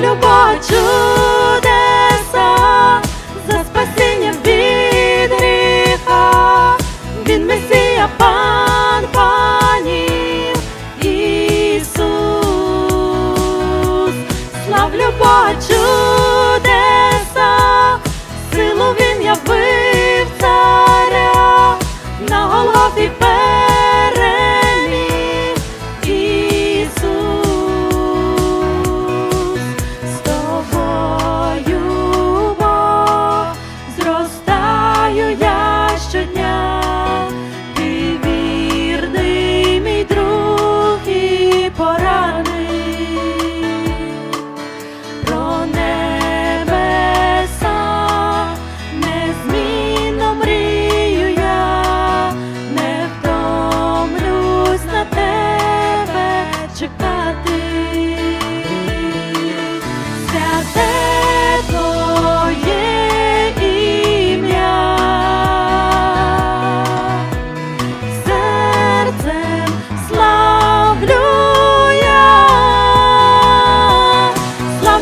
бачу.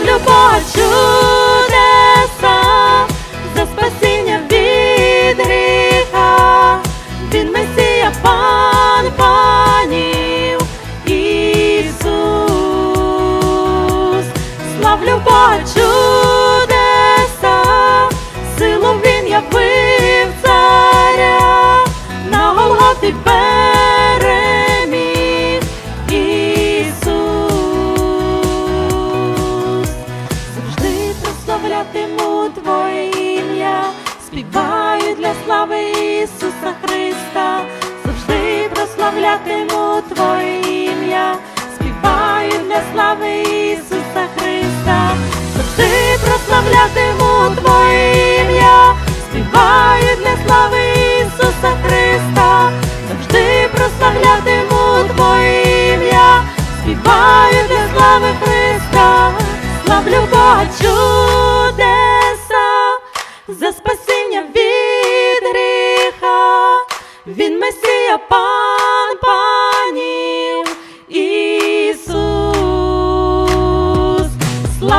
зроблю Бога чудеса, за спасіння від гріха, він месія пан панів Ісус, славлю Бога чудеса.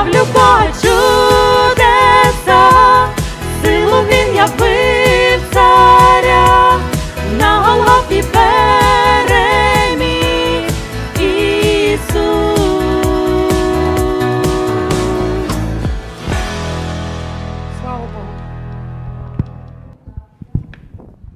Любов, любов.